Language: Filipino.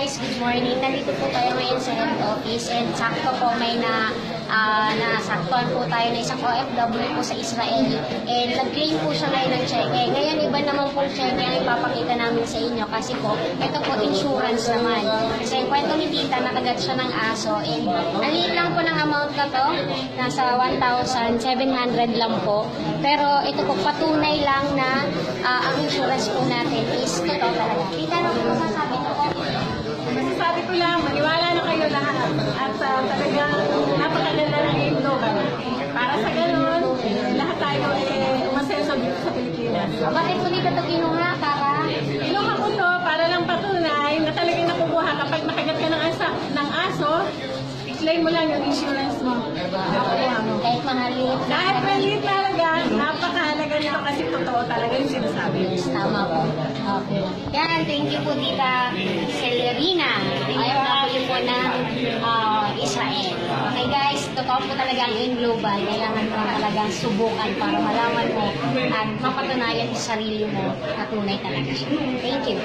guys, good morning. Nandito po tayo ngayon sa head office and sakto po may na uh, nasaktuan po tayo na isang OFW po sa Israel and nag-claim po siya ngayon ng cheque. Ngayon iba naman po cheque ang ipapakita namin sa inyo kasi po ito po insurance naman. Kasi kwento ni Tita nakagat siya ng aso and aliit lang po ng amount na to. Nasa 1,700 lang po. Pero ito po patunay lang na ah, ang insurance po natin is totoo talaga. Tita, ano po masasabi ko po? Masasabi ko lang, maniwala na kayo lahat. At uh, talagang napakaganda ng game global. Para sa ganun, lahat tayo eh, umasenso dito sa Pilipinas. Bakit po dito ito kinuha? Para Kinuha ko to para lang patunay na talagang nakukuha kapag makagat ka ng, asa, ng aso, i-claim mo lang yung insurance mo. Kahit mahalit. Dahil maliit talaga, napakahalaga nito kasi totoo talaga yung sinasabi. Tama po. Okay. Yan, thank you po Tita Celerina. Totoo po talaga ang in global. Kailangan mo talagang subukan para malaman mo at mapatunayan sa sarili mo na tunay talaga siya. Thank you.